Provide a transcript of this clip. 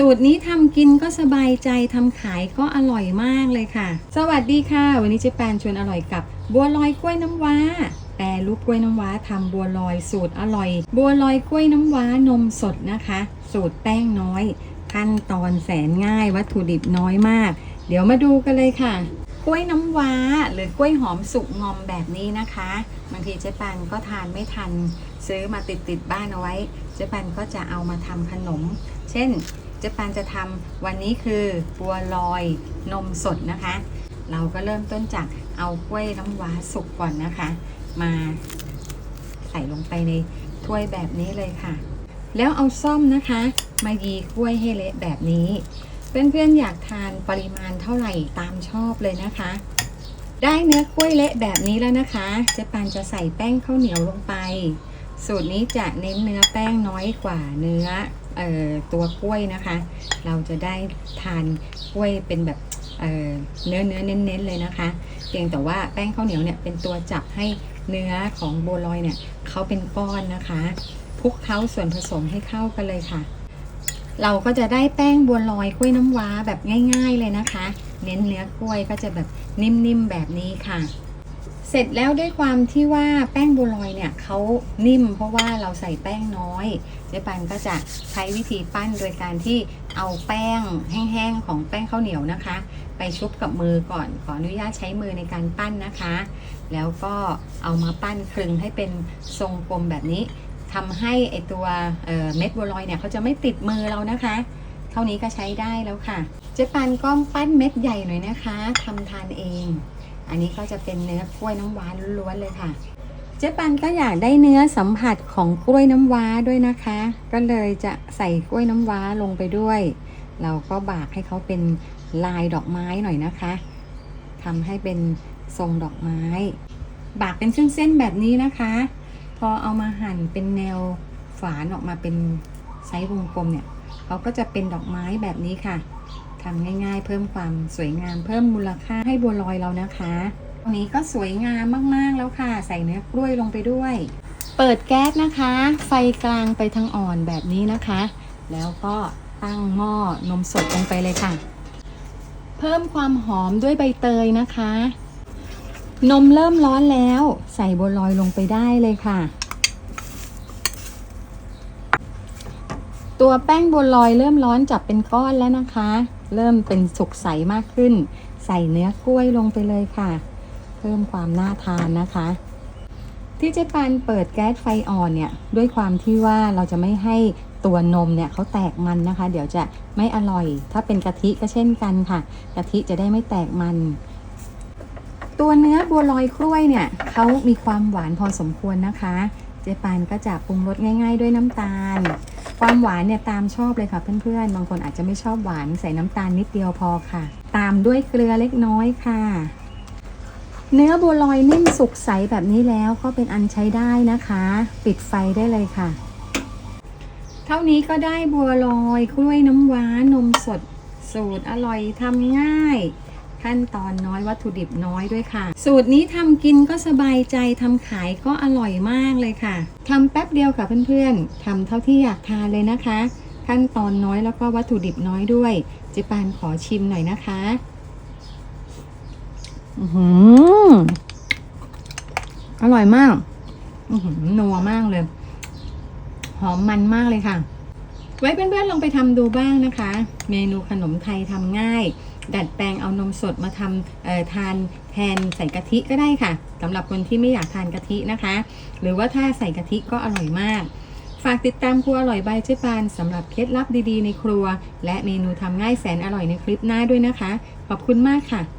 สูตรนี้ทำกินก็สบายใจทำขายก็อร่อยมากเลยค่ะ สวัสดีค่ะ วันนี้เจ๊แปนชวนอร่อยกับ บัวลอยกล้วยน้ำว้าแปรรูปกล้วยน้ำว้าทำบัวลอยสูตรอร่อย บัวลอยกล้วยน้ำว้านมสดนะคะ สูตรแป้งน้อย ขั้นตอนแสนง่าย วัตถุดิบน้อยมาก เดี๋ยวมาดูกันเลยค่ะกล้วยน้ำว้าหรือกล้วยหอมสุกงอมแบบนี้นะคะบางทีเจ๊ปันก็ทานไม่ทัน ซื้อมาติดติดบ้านเอาไว้ เจ๊ปันก็จะเอามาทำขนม เช่น จ๊ปันจะทำวันนี้คือบัวลอยนมสดนะคะ เราก็เริ่มต้นจากเอากล้วยน้ำว้าสุกก่อนนะคะ มาใส่ลงไปในถ้วยแบบนี้เลยค่ะ แล้วเอาซ่อมนะคะ มายีกล้วยให้เละแบบนี้ เพื่อนๆอยากทานปริมาณเท่าไหร่ตามชอบเลยนะคะ ได้เนื้อกล้วยเละแบบนี้แล้วนะคะเจ๊ปานจะใส่แป้งข้าวเหนียวลงไป สูตรนี้จะเน้นเนื้อแป้งน้อยกว่าเนื้อ ตัวกล้วยนะคะ เราจะได้ทานกล้วยเป็นแบบเเนื้อเนื้อเน้นๆเลยนะคะ เพียงแต่ว่าแป้งข้าวเหนียวเนี่ยเป็นตัวจับให้เนื้อของโบลอยเนี่ยเขาเป็นก้อนนะคะคลุกเคล้าส่วนผสมให้เข้ากันเลยค่ะ เราก็จะได้แป้งบัวลอยกล้วยน้ำว้าแบบง่าย ๆเลยนะคะ เน้นเนื้อกล้วยก็จะแบบนิ่มๆแบบนี้ค่ะ เสร็จแล้วด้วยความที่ว่าแป้งบัวลอยเนี่ยเขานิ่มเพราะว่าเราใส่แป้งน้อยเจ๊ปันก็จะใช้วิธีปั้นโดยการที่เอาแป้งแห้งๆของแป้งข้าวเหนียวนะคะ ไปชุบกับมือก่อนขออนุญาตใช้มือในการปั้นนะคะ แล้วก็เอามาปั้นคลึงให้เป็นทรงกลมแบบนี้ทำให้ไอตัวเเม็ดบัวลอยเนี่ยเขาจะไม่ติดมือเรานะคะ เท่านี้ก็ใช้ได้แล้วค่ะ เจ๊ปันก็ปั้นเม็ดใหญ่หน่อยนะคะทำทานเอง อันนี้ก็จะเป็นเนื้อกล้วยน้ำว้าล้วนๆเลยค่ะ เจ๊ปันก็อยากได้เนื้อสัมผัสของกล้วยน้ำว้าด้วยนะคะ ก็เลยจะใส่กล้วยน้ำว้าลงไปด้วย เราก็บากให้เขาเป็นลายดอกไม้หน่อยนะคะทำให้เป็นทรงดอกไม้ บากเป็นเส้นๆแบบนี้นะคะ พอเอามาหั่นเป็นแนวฝานออกมาเป็นไซส์วงกลมเนี่ยเขาก็จะเป็นดอกไม้แบบนี้ค่ะ ทำง่ายๆ เพิ่มความสวยงาม เพิ่มมูลค่าให้บัวลอยเรานะคะตรงนี้ก็สวยงามมากๆแล้วค่ะ ใส่เนื้อกล้วยลงไปด้วย เปิดแก๊สนะคะ ไฟกลางไปทางอ่อนแบบนี้นะคะ แล้วก็ตั้งหม้อนมสดลงไปเลยค่ะ เพิ่มความหอมด้วยใบเตยนะคะ นมเริ่มร้อนแล้ว ใส่บัวลอยลงไปได้เลยค่ะตัวแป้งบัวลอยเริ่มร้อนจับเป็นก้อนแล้วนะคะ เริ่มเป็นสุกใสมากขึ้น ใส่เนื้อกล้วยลงไปเลยค่ะ เพิ่มความน่าทานนะคะ ที่เจ๊ปานเปิดแก๊สไฟอ่อนเนี่ยด้วยความที่ว่าเราจะไม่ให้ตัวนมเนี่ยเขาแตกมันนะคะ เดี๋ยวจะไม่อร่อย ถ้าเป็นกะทิก็เช่นกันค่ะกะทิจะได้ไม่แตกมัน ตัวเนื้อบัวลอยกล้วยเนี่ยเขามีความหวานพอสมควรนะคะ เจ๊ปานก็จะปรุงรสง่าย ๆ ด้วยน้ำตาล ความหวานเนี่ยตามชอบเลยค่ะเพื่อนๆ บางคนอาจจะไม่ชอบหวานใส่น้ำตาลนิดเดียวพอค่ะ ตามด้วยเกลือเล็กน้อยค่ะ เนื้อบัวลอยนิ่มสุกใสแบบนี้แล้วก็เป็นอันใช้ได้นะคะ ปิดไฟได้เลยค่ะ เท่านี้ก็ได้บัวลอยกล้วยน้ำว้านมสดสูตรอร่อยทำง่าย ขั้นตอนน้อยวัตถุดิบน้อยด้วยค่ะ สูตรนี้ทำกินก็สบายใจทำขายก็อร่อยมากเลยค่ะทำแป๊บเดียวค่ะเพื่อนๆทำเท่าที่อยากทานเลยนะคะ ขั้นตอนน้อยแล้วก็วัตถุดิบน้อยด้วยเจิปานขอชิมหน่อยนะคะอือหืออร่อยมากอือหือนัวมากเลย หอมมันมากเลยค่ะ ไว้เพื่อนๆลองไปทำดูบ้างนะคะ เมนูขนมไทยทำง่าย ดัดแปลงเอานมสดมาทำทานแทนใส่กะทิก็ได้ค่ะสำหรับคนที่ไม่อยากทานกะทินะคะ หรือว่าถ้าใส่กะทิก็อร่อยมาก ฝากติดตามครัวอร่อยใบายเจ๊ปานสำหรับเคล็ดลับดีๆในครัว และเมนูทำง่ายแสนอร่อยในคลิปหน้าด้วยนะคะ ขอบคุณมากค่ะ